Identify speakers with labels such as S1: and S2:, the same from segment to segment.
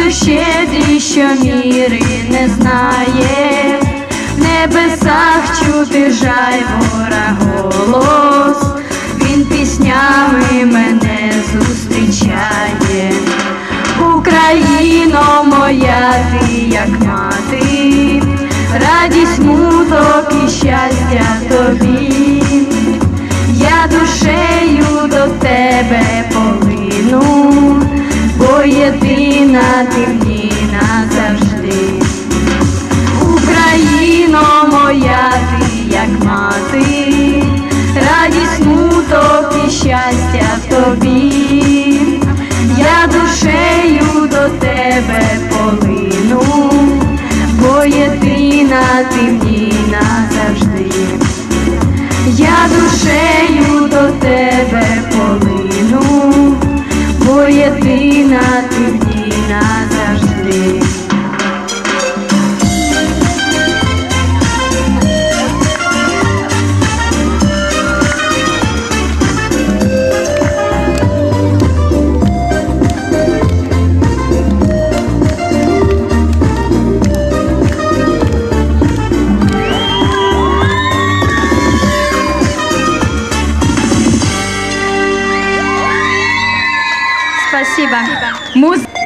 S1: Боже щедрі, що міри не знає, в небесах чути жаль мора голос, він піснями мене зустрічає, Україно моя, ти як мати, радість смуток і щастя тобі, я душею. be. news.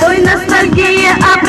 S1: той ностальгия, а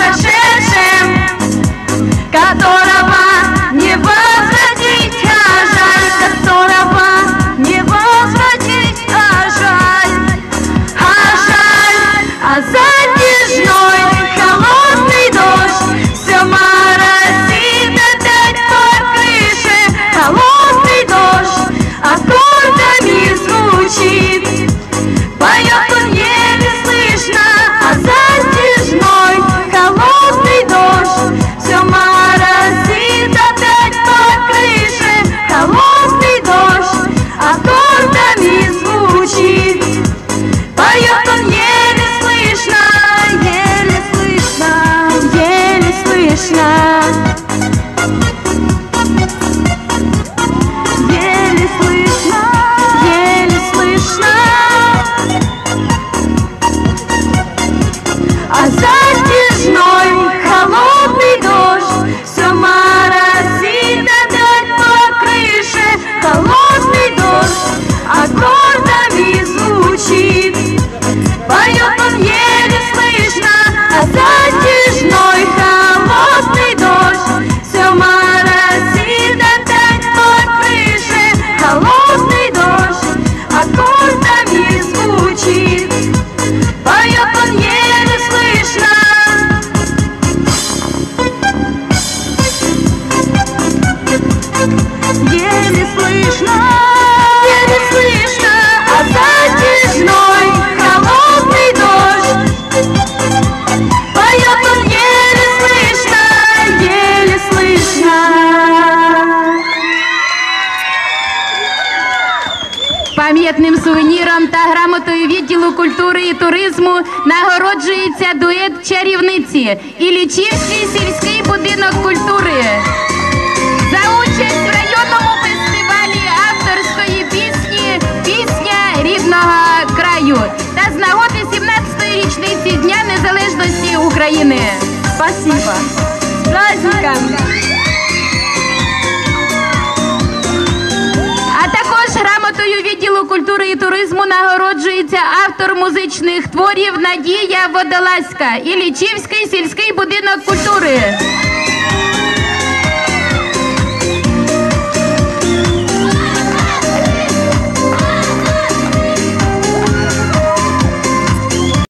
S2: відділу культури і туризму нагороджується дует чарівниці Ілічівський сільський будинок культури. За участь в районному фестивалі авторської пісні Пісня рідного краю та з нагоди 17-ї річниці Дня Незалежності України.
S3: Спасибо. С
S2: культури і туризму нагороджується автор музичних творів Надія Водолазька і Лічівський сільський будинок культури.